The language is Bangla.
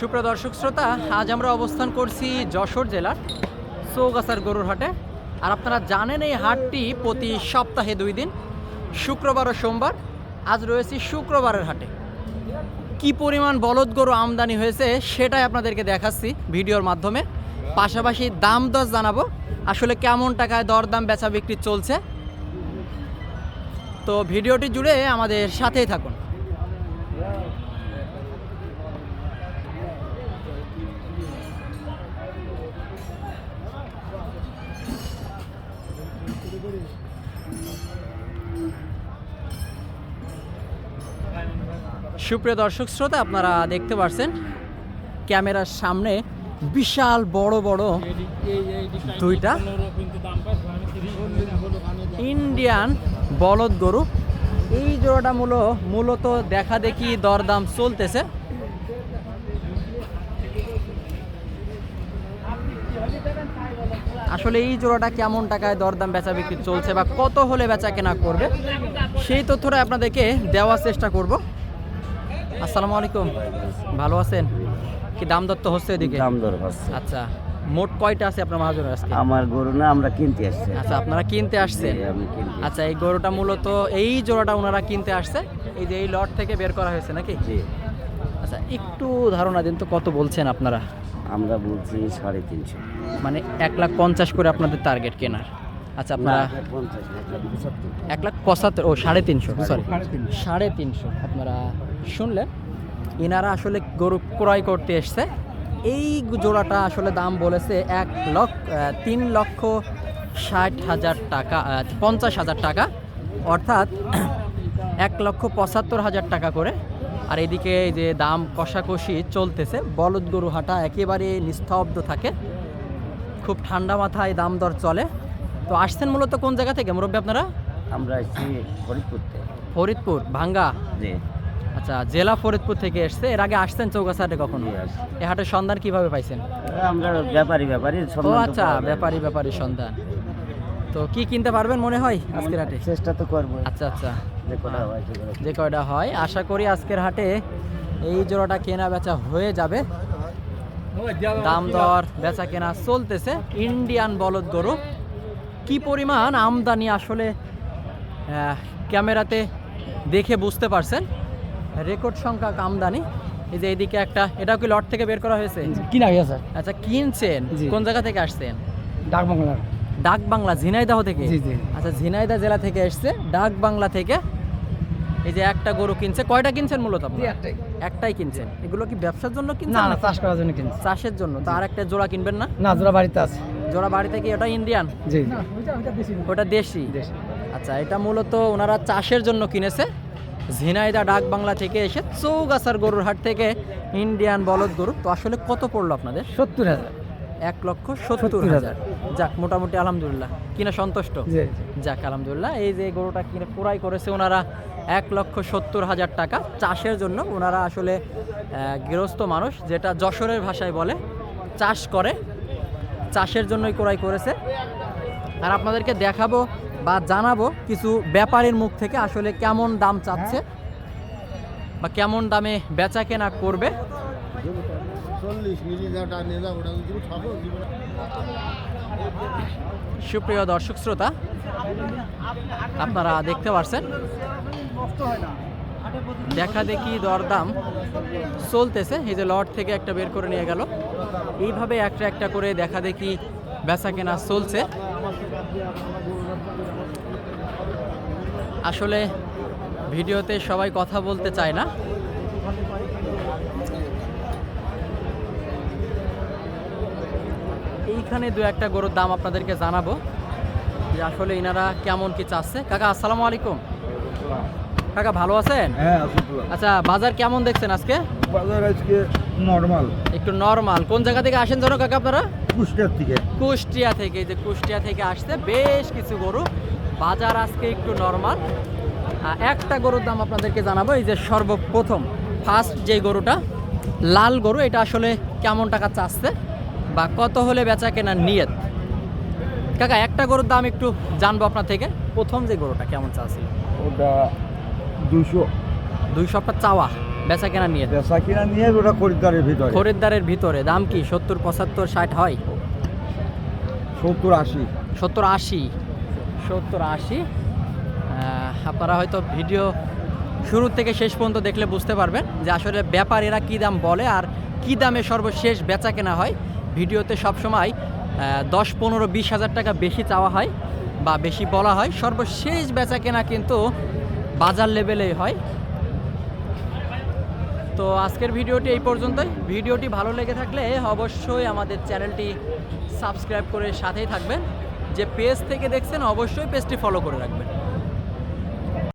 সুপ্রিয় দর্শক শ্রোতা, আজ আমরা অবস্থান করছি যশোর জেলার চৌগাছার গরুর হাটে। আর আপনারা জানেন এই হাটটি প্রতি সপ্তাহে দুই দিন, শুক্রবার ও সোমবার, আজ রয়েছি শুক্রবারের হাটে। কি পরিমাণ বলদ গরু আমদানি হয়েছে সেটাই আপনাদেরকে দেখাচ্ছি ভিডিওর মাধ্যমে। পাশাপাশি দাম দর জানাব, আসলে কেমন টাকায় দরদাম বেচা বিক্রি চলছে। তো ভিডিওটি জুড়ে আমাদের সাথেই থাকুন। সুপ্রিয় দর্শক, শ্রোতা, আপনারা দেখতে পাচ্ছেন ক্যামেরার সামনে বিশাল বড় বড় দুইটা ইন্ডিয়ান বলদ গরু। এই জোড়াটা মূল, মূলত দেখা দেখি দরদাম চলতেছে। আসলে এই জোড়াটা কেমন টাকায় দরদাম বেচা বিক্রি চলছে বা কত হলে বেচা কেনা করবে, সেই তথ্যটা আপনাদেরকে দেওয়ার চেষ্টা করব। আসসালামু আলাইকুম। ভালো আছেন? কি দাম দত্ত হচ্ছে এদিকে? দাম দর হচ্ছে। আচ্ছা মোট কয়টা আছে আপনার মহাজনের আজকে? আমার গরু না আমরা কিনতে আসছি। আচ্ছা আপনারা কিনতে আসছেন? আচ্ছা এই গরুটা মূলত এই জোড়াটা ওনারা কিনতে আসছে? এই যে এই লট থেকে বের করা হয়েছে নাকি? জি। আচ্ছা একটু ধারণা দিন তো কত বলছেন আপনারা? আমরা বলছি সাড়ে তিনশো। মানে এক লাখ পঞ্চাশ করে আপনাদের টার্গেট কেনার। আচ্ছা আপনারা এক লাখ পঁচাত্তর। ও সাড়ে তিনশো সরি সাড়ে তিনশো। আপনারা শুনলেন। এনারা আসলে গরু ক্রয় করতে এসছে। এই জোড়াটা আসলে দাম বলেছে এক লক্ষ তিন লক্ষ ষাট হাজার টাকা পঞ্চাশ হাজার টাকা। অর্থাৎ এক লক্ষ পঁচাত্তর হাজার টাকা করে। আর এদিকে যে দাম কষাকষি চলতেছে বলদ গরু হাটা একেবারে নিস্তব্ধ থাকে। খুব ঠান্ডা মাথায় দাম দর চলে। তো আসছেন মূলত কোন জায়গা থেকে মুরব্বী আপনারা? আমরা আসছি ফরিদপুর থেকে। ফরিদপুর ভাঙ্গা? জি। আচ্ছা জেলা ফরিদপুর থেকে এসছে। এর আগে আসছেন চৌগাছাটে কখনো। এ হাটের সন্ধান কীভাবে পাইছেন? আমরা ব্যাপারী ব্যাপারী ও তো আচ্ছা ব্যাপারী ব্যাপারী সন্ধান। তো কি কিনতে পারবেন মনে হয় আজকের হাটে? চেষ্টা তো করব। আচ্ছা আচ্ছা। হয় যে কয়টা হয় আশা করি আজকের হাটে এই জোড়াটা কেনা বেচা হয়ে যাবে। দাম দর বেচা কেনা চলতেছে। ইন্ডিয়ান বলদ গরু। কি পরিমাণ আমদানি আসলে ক্যামেরাতে দেখে বুঝতে পারছেন? রেকর্ড সংখ্যক আমদানি। এই যে এদিকে একটা এটাও কি লট থেকে বের করা হয়েছে? কিনা গেছে আচ্ছা কিনছেন? কোন জায়গা থেকে আসছেন? ডাক বাংলার ডাক বাংলা ঝিনাইদহ থেকে? জি, জি। আচ্ছা ঝিনাইদহ জেলা থেকে এসছে ডাক বাংলা থেকে। এই যে একটা গরু কিনছে কয়টা কিনছেন মূলত আপনি একটাই। একটাই কিনছেন। এগুলো কি ব্যবসার জন্য কিনছেন না চাষ করার জন্য কিনছি। চাষের জন্য। তো আর একটা জোড়া কিনবেন না? না জোড়া বাড়িতে আছে। জোড়া বাড়ি থেকে ওটা ইন্ডিয়ান? জি। ওটা দেশি? দেশি। আচ্ছা এটা মূলত ওনারা চাষের জন্য কিনেছে। ঝিনাইদা ডাক বাংলা থেকে এসে চৌগাছার গরুর হাট থেকে ইন্ডিয়ান বলদ গরু। তো আসলে কত পড়ল আপনাদের? সত্তর হাজার। এক লক্ষ সত্তর হাজার। যাক মোটামুটি আলহামদুলিল্লাহ। কিনা সন্তুষ্ট? যাক আলহামদুলিল্লাহ। এই যে গরুটা কিনে ক্রয় করেছে ওনারা এক লক্ষ সত্তর হাজার টাকা। চাষের জন্য ওনারা আসলে আহ, গৃহস্থ মানুষ যেটা যশোরের ভাষায় বলে চাষ করে। চাষের জন্যই ক্রয় করেছে। আর আপনাদেরকে দেখাবো বা জানাব কিছু ব্যাপারীর মুখ থেকে আসলে কেমন দাম চাচ্ছে বা কেমন দামে বেচা কেনা করবে। সুপ্রিয় দর্শক শ্রোতা, আপনারা দেখতে পারছেন। দেখা দেখি দরদাম চলতেছে। এই যে লট থেকে একটা বের করে নিয়ে গেল। এইভাবে একটা একটা করে দেখা দেখি বেচা কেনা চলছে। আসলে ভিডিওতে সবাই কথা বলতে চায় না। এইখানে দু একটা গরুর দাম আপনাদেরকে জানাব যে আসলে ইনারা কেমন কি চাচ্ছে। কাকা, আসসালামু আলাইকুম। কাকা ভালো আছেন? হ্যাঁ আচ্ছা বাজার কেমন দেখছেন আজকে? বাজার আজকে নর্মাল একটু নর্মাল কোন জায়গা থেকে আসেন জানো কাকা আপনারা? কুষ্টিয়ার থেকে। কুষ্টিয়া থেকে এই যে কুষ্টিয়া থেকে আসছে বেশ কিছু গরু। বাজার আজকে একটু নর্মাল একটা গরুর দাম আপনাদেরকে জানাব এই যে সর্বপ্রথম ফার্স্ট যে গরুটা লাল গরু এটা আসলে কেমন টাকা চাচ্ছে বা কত হলে বেচা কেনার নিয়ত? কাকা একটা গরুর দাম একটু জানব আপনার থেকে। প্রথম যে গরুটা কেমন চাচ্ছিল ওটা দুশো দুইশো আপনার চাওয়া বেচা কেনা নিয়ে। বেচা কিনা নিয়ে ওটা খরিদ্দারের ভিতরে। খরিদ্দারের ভিতরে দাম কি? সত্তর পঁচাত্তর ষাট হয়? সত্তর আশি। সত্তর আশি। সত্তর আশি। আপনারা হয়তো ভিডিও শুরু থেকে শেষ পর্যন্ত দেখলে বুঝতে পারবেন যে আসলে ব্যাপারীরা কী দাম বলে আর কী দামে সর্বশেষ বেচা কেনা হয়। ভিডিওতে সবসময় দশ পনেরো বিশ হাজার টাকা বেশি চাওয়া হয় বা বেশি বলা হয়। সর্বশেষ বেচা কেনা কিন্তু বাজার লেভেলেই হয়। তো আজকের ভিডিওটি এই পর্যন্তই। ভিডিওটি ভালো লেগে থাকলে অবশ্যই আমাদের চ্যানেলটি সাবস্ক্রাইব করে সাথেই থাকবেন। যে পেজ থেকে দেখছেন, অবশ্যই পেজটি ফলো করে রাখবেন।